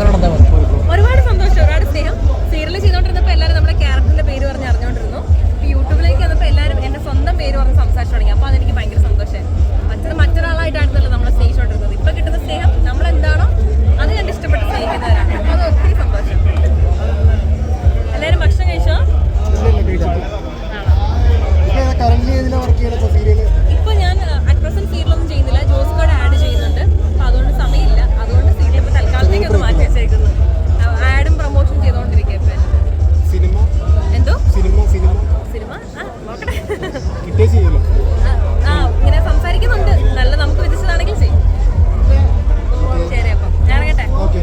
അവരോട് ആ, ആ ഇങ്ങനെ സംസാരിക്കുന്നുണ്ട്. നല്ല നമുക്ക് വിധിച്ചതാണെങ്കിൽ ചെയ്യും. ശരി അപ്പം. ഞാൻ ഇറങ്ങട്ടെ ഓക്കെ.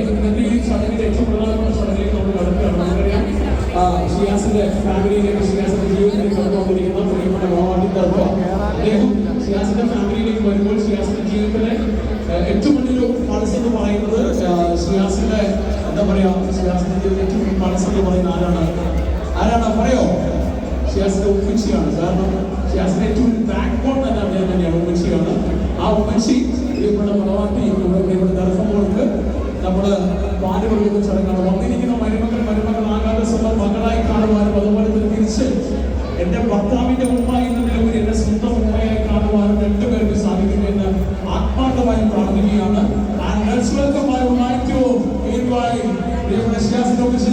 ഇന്നത്തെ ഈ ചടങ്ങിന്റെ ഏറ്റവും പ്രധാനപ്പെട്ട ചടങ്ങിലേക്ക് നമ്മൾ കടക്കുകയാണ്. നമുക്കറിയാം ആ, ഷിയാസിന്റെ ഫാമിലിയിലേക്ക് ഷിയാസിന്റെ ജീവിതത്തിലേക്ക് കടന്നുകൊണ്ടിരിക്കുന്ന പ്രിയപ്പെട്ട മോഹാദി ദർഭ അദ്ദേഹം ഷിയാസിന്റെ ഫാമിലിയിലേക്ക് വരുമ്പോൾ ഷിയാസിന്റെ ജീവിതത്തിലെ ഏറ്റവും വലിയൊരു മനസ്സെന്ന് പറയുന്നത് ആ, ഷിയാസിന്റെ എന്താ പറയാ ജീവിതത്തിലെ ഏറ്റവും മനസ്സിൽ മനസ്സ് എന്ന് പറയുന്ന ആരാണ്? ആരാണ്? പറയോ? ഷിയാസിന്റെ ഉമ്മച്ചിയാണ് കാരണം ഷിയാസിന്റെ ഏറ്റവും ബാക്ക് ബോൺ തന്നെ അദ്ദേഹം തന്നെയാണ് ഉമ്മച്ചിയാണ് ആ ഉമ്മച്ചി പ്രിയപ്പെട്ട മണവാട്ടി നമ്മുടെ പ്രിയപ്പെട്ട ദർഭങ്ങൾക്ക് നമ്മൾ പാൽ കൊടുക്കുന്ന ചടങ്ങാണ്. വന്നിരിക്കുന്ന മരുമക്കൾ മരുമകളാകാതെ സ്വന്തം മകളായി കാണുവാനും അതുപോലെ തന്നെ തിരിച്ച് എന്റെ ഭർത്താവിന്റെ ഉമ്മ എന്നതിലുപരി എന്റെ സ്വന്തം ഉമ്മയായി കാണുവാനും രണ്ടുപേർക്ക് സാധിക്കുമെന്ന് ആത്മാർത്ഥമായി പ്രാർത്ഥിക്കുകയാണ്. ahí. Dios me decía, si no, que si